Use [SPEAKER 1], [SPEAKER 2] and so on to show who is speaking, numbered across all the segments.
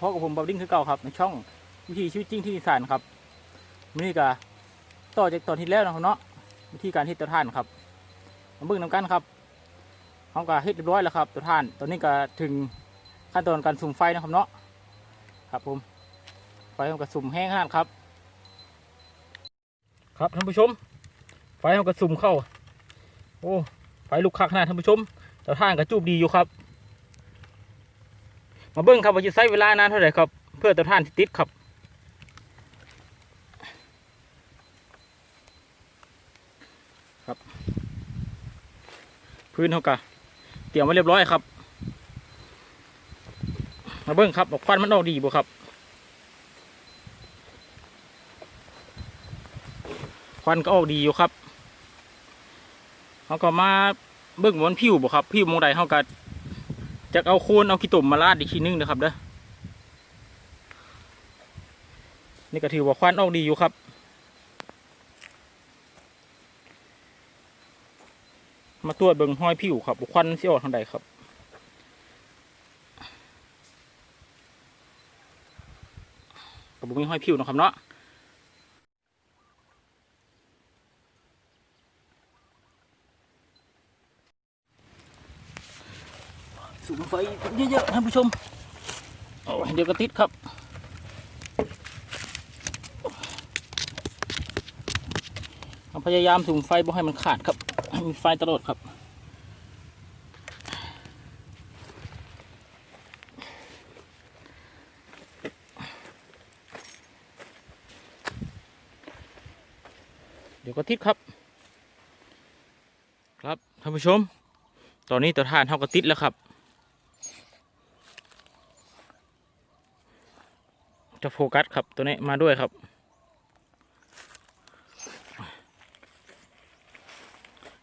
[SPEAKER 1] พาะกับผมบับดิ้งคือเก่าครับในช่องวิธีชีวิตจริงที่อีสานครับมื้อนี้ก็ต่อจากตอนที่แล้วนะครับเนาะวิธีการเฮ็ดเตาถ่านครับมาเบิ่งนำกันครับเขาก็เฮ็ดเรียบร้อยแล้วครับเตาถ่าน ตอนนี้ก็ถึงขั้นตอนการสุ่มไฟนะครับเนาะครับผมไฟเขาก็สุ่มแห้งขนาดครับ ครับท่านผู้ชม ไฟเขาก็สุ่มเข้า โอ้ไฟลุกคักขนาดท่านผู้ชมเตาถ่านก็จูบดีอยู่ครับ มาเบิ้งครับว่าจะใช้เวลานานเท่าไหร่ครับ เพื่อเตาถ่านติดครับครับ พื้นเขากะเตรียมไว้เรียบร้อยครับ มาเบิ้งครับว่าควันมันออกดีบ่ครับควันก็ออกดีอยู่ครับเขาก็มาเบิ้งว่ามันผิวบ่ครับผิวมองใดเขาก็ จะเอาโคนเอาขี้ตุ่มมาราดอีกทีนึงนะครับเด้อนี่ก็ถือว่าควันออกดีอยู่ครับ มาตรวจเบิ่งห้อยผิวครับควันสิออกทางใดครับกับบุมีห้อยผิวนะครับเนาะ สูงไฟเยอะๆท่านผู้ชมโอ้เดี๋ยวก็ติดครับพยายามสูงไฟบ่ให้มันขาดครับมีไฟตลอดครับเดี๋ยวก็ติดครับ ครับท่านผู้ชม ตอนนี้ตัวทานเท่าก็ติดแล้วครับ จะโฟกัสครับตัวนี้มาด้วยครับ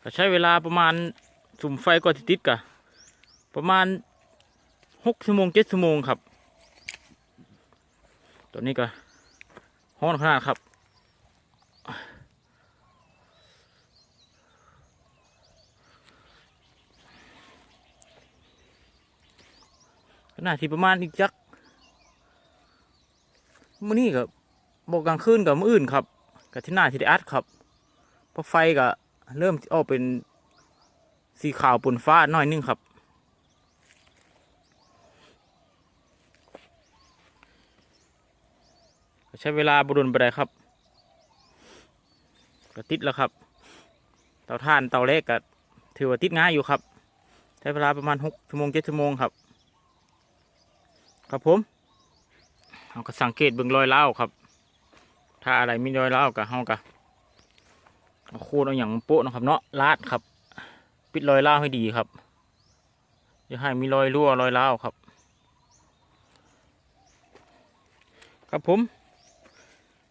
[SPEAKER 1] ก็ใช้เวลาประมาณสุ่มไฟก่อนติดกะประมาณหกชั่วโมงเจ็ดชั่วโมงครับ ตัวนี้ก็ห้อนขนาดครับขนาดที่ประมาณอีกจัก มื่อนี้กับบอกกลางคืนกับมื่ออื่นครับกับที่หน้าที่ได้อัดครับเพราะไฟก็เริ่มออกเป็นสีขาวปนฟ้าหน่อยนึงครับใช้เวลาบรุนไปได้ครับก็ติดแล้วครับ เตาถ่านเตาเล็กก็ถือว่าติดง่ายอยู่ครับ ใช้เวลาประมาณหกชั่วโมงเจ็ดชั่วโมงครับ ครับผม เราก็สังเกตเบิ่งรอยเล้าครับ ถ้าอะไรมีรอยเล้ากับเฮาก็เอาโคนเอาอย่างโปะนะครับเนาะลาดครับ ปิดรอยเล้าให้ดีครับอย่าให้มีรอยรั่วรอยเล้าครับ ครับผม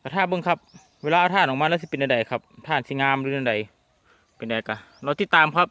[SPEAKER 1] กระทาเบิ่งครับ เวลาเอาท่านออกมาแล้วสิเป็นใดครับท่านสิงามหรือใดเป็นใดกะเราติดตามครับ